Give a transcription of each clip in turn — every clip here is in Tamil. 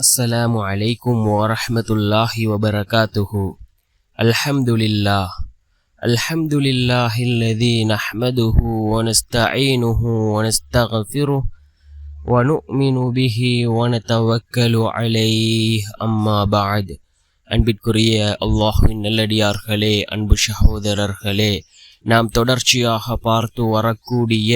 السلام عليكم ورحمة الله وبركاته الحمد لله الحمد لله الذي نحمده ونستعينه ونستغفره ونؤمن به ونتوكل عليه أما بعد அன்பிற்குரிய அல்லாஹுவின் நல்லடியார்களே அன்பு சகோதரர்களே நாம் தொடர்ச்சியாக பார்த்து வரக்கூடிய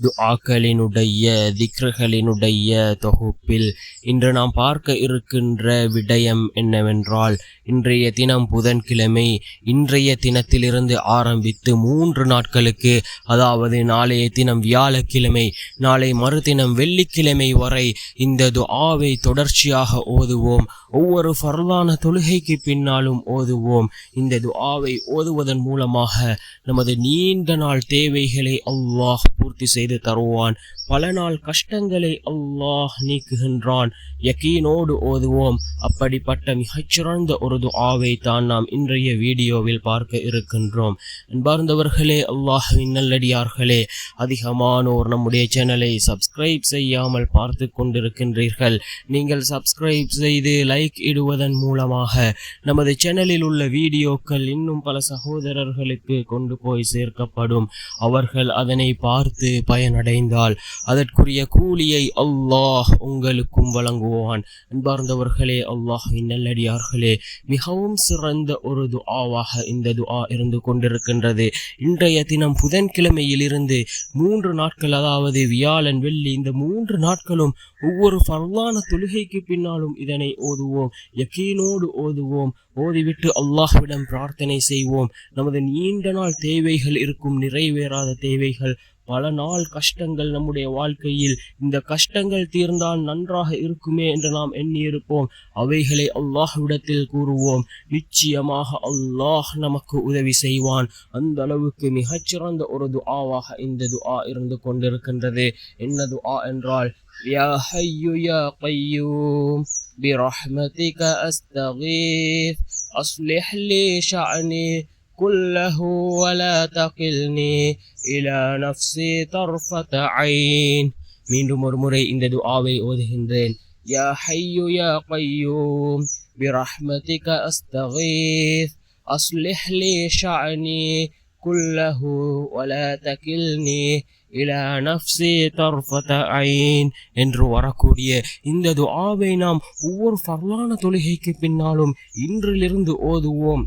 துஆக்களினுடைய திக்ருகளினுடைய தொகுப்பில் இன்று நாம் பார்க்க இருக்கின்ற விடயம் என்னவென்றால் இன்றைய தினம் புதன்கிழமை இன்றைய தினத்திலிருந்து ஆரம்பித்து மூன்று நாட்களுக்கு அதாவது நாளைய தினம் வியாழக்கிழமை நாளை மறுதினம் வெள்ளிக்கிழமை வரை இந்த துஆவை தொடர்ச்சியாக ஓதுவோம். ஒவ்வொரு ஃபர்லான தொழுகைக்கு பின்னாலும் ஓதுவோம். இந்த துஆவை ஓதுவதன் மூலமாக நமது நீண்ட நாள் தேவைகளை அல்லாஹ் பூர்த்தி செய்து தருவான். பல நாள் கஷ்டங்களை அல்லாஹ் நீக்குகின்றான். யக்கீனோடு ஓதுவோம். அப்படிப்பட்ட மிகச்சிறந்த ஒரு துஆவை தான் நாம் இன்றைய வீடியோவில் பார்க்க இருக்கின்றோம். அன்பார்ந்தவர்களே அல்லாஹின் நல்லடியார்களே அதிகமானோர் நம்முடைய சேனலை சப்ஸ்கிரைப் செய்யாமல் பார்த்து கொண்டிருக்கின்றீர்கள். நீங்கள் சப்ஸ்கிரைப் செய்து லைக் இடுவதன் மூலமாக நமது சேனலில் உள்ள வீடியோக்கள் இன்னும் பல சகோதரர்களுக்கு கொண்டு போய் சேர்க்கப்படும். அவர்கள் அதனை பார்த்து பயனடைந்தால். அதற்குரிய கூலியை அல்லாஹ் உங்களுக்கும் வழங்குவான். அன்பார்ந்தவர்களே அல்லாஹின் நல்லடியார்களே மிகவும் சிறந்த ஒரு துஆவாக இந்த துஆ இருந்து கொண்டிருக்கின்றது. இன்றைய தினம் புதன்கிழமையிலிருந்து மூன்று நாட்கள் அதாவது வியாழன் வெள்ளி இந்த மூன்று நாட்களும் ஒவ்வொரு பரவான தொழுகைக்கு பின்னாலும் இதனை ஓதுவோம். யக்கீனோடு ஓதுவோம். ஓதிவிட்டு அல்லாஹ்விடம் பிரார்த்தனை செய்வோம். நமது நீண்ட நாள் தேவைகள் இருக்கும் நிறைவேறாத தேவைகள் பல நாள் கஷ்டங்கள் நம்முடைய வாழ்க்கையில் இந்த கஷ்டங்கள் தீர்ந்தால் நன்றாக இருக்குமே என்று நாம் எண்ணியிருப்போம் அவைகளை அல்லாஹ்விடத்தில் கூறுவோம் நிச்சயமாக அல்லாஹ் நமக்கு உதவி செய்வான் அந்த அளவுக்கு மிகச்சிறந்த ஒரு துஆவாக இந்த துஆ இருந்து கொண்டிருக்கின்றது என்ன துஆ என்றால் யா ஹய்யு யா கையூம் برحمتك أستغيث أصلح لي شأني كله ولا تقلني إلى نفسي طرفة عين மீண்டும் ஒரு முறை இந்த துஆவை ஓதுகின்றேன் யா ஹய்யு யா கையூம் برحمتك أستغيث أصلح لي شأني كله ولا تكلني இலா நஃப்ஸி தர்ஃபத ஐன் என்று வரக்கூடிய இந்த துஆவை நாம் ஒவ்வொரு ஃபர்லான தொழுகைக்கு பின்னாலும் இன்றிலிருந்து ஓதுவோம்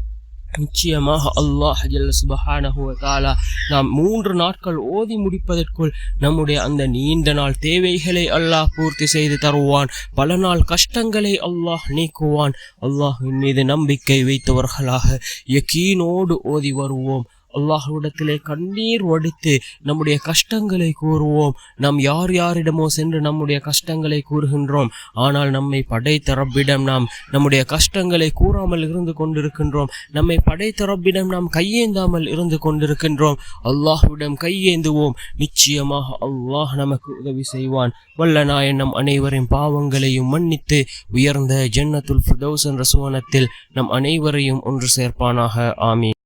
நிச்சயமாக அல்லாஹ் ஜல்ல சுபஹானஹு நாம் மூன்று நாட்கள் ஓதி முடிப்பதற்குள் நம்முடைய அந்த நீண்ட நாள் தேவைகளை அல்லாஹ் பூர்த்தி செய்து தருவான். பல நாள் கஷ்டங்களை அல்லாஹ் நீக்குவான். அல்லாஹின் மீது நம்பிக்கை வைத்தவர்களாக யக்கீனோடு ஓதி வருவோம். அல்லாஹ்விடத்திலே கண்ணீர் வடித்து நம்முடைய கஷ்டங்களை கூறுவோம். நாம் யார் யாரிடமோ சென்று நம்முடைய கஷ்டங்களை கூறுகின்றோம். ஆனால் நம்மை படைத்த ரப்பிடம் நாம் நம்முடைய கஷ்டங்களை கூறாமல் இருந்து கொண்டிருக்கின்றோம். நம்மை படைத்த ரப்பிடம் நாம் கையேந்தாமல் இருந்து கொண்டிருக்கின்றோம். அல்லாஹ்விடம் கையேந்துவோம். நிச்சயமாக அல்லாஹ் நமக்கு உதவி செய்வான். வல்ல நாயன் நம் அனைவரின் பாவங்களையும் மன்னித்து உயர்ந்த ஜன்னத்துல் ஃபிர்தௌஸ் ரசுவனத்தில் நம் அனைவரையும் ஒன்று சேர்ப்பானாக. ஆமீன்.